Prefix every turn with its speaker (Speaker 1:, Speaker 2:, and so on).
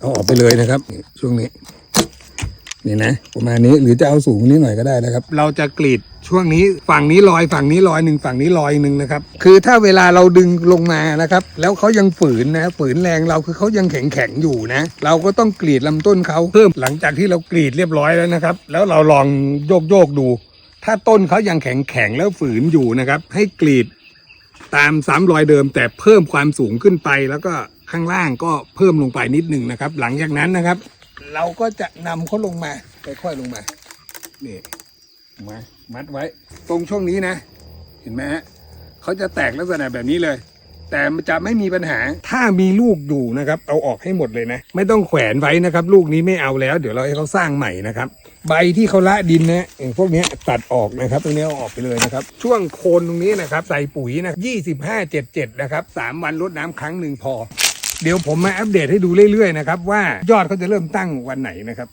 Speaker 1: เอาออกไปเลยนะครับ ช่วงนี้นี่นะประมาณนี้หรือจะเอาสูงนี้หน่อยก็ได้นะครับ เราจะกรีดช่วงนี้ฝั่งนี้ลอยฝั่งนี้ลอยหนึ่งฝั่งนี้ลอยหนึ่งนะครับ คือถ้าเวลาเราดึงลงมานะครับ แล้วเขายังฝืนนะฝืนแรงเราคือเขายังแข็งแข็งอยู่นะ เราก็ต้องกรีดลำต้นเขาเพิ่มหลังจากที่เรากรีดเรียบร้อยแล้วนะครับ แล้วเราลองโยกโยกดู ถ้าต้นเขายังแข็งแข็งแล้วฝืนอยู่นะครับ ให้กรีดตามซ้ำรอยเดิมแต่เพิ่มความสูงขึ้นไปแล้วก็ ข้างล่างก็เพิ่มลงไปนิดหนึ่งนะครับ หลังจากนั้นนะครับ เราก็จะนำเขาลงมาค่อยๆลงมานี่มามัดไว้ ตรงช่วงนี้นะ เห็นไหมฮะเขาจะแตกลักษณะแบบนี้เลย แต่มันจะไม่มีปัญหาถ้ามีลูกอยู่นะครับ เอาออกให้หมดเลยนะ ไม่ต้องแขวนไว้นะครับ ลูกนี้ไม่เอาแล้ว เดี๋ยวเราให้เขาสร้างใหม่นะครับ ใบที่เขาละดินนะพวกนี้ตัดออกนะครับ ตรงนี้เอาออกไปเลยนะครับ ช่วงโคนตรงนี้นะครับ ใส่ปุ๋ยนะยี่สิบห้าเจ็ดเจ็ดนะครับสามวันรดน้ำครั้งหนึ่งพอ เดี๋ยวผมมาอัปเดตให้ดูเรื่อยๆนะครับว่ายอดเขาจะเริ่มตั้งวันไหนนะครับ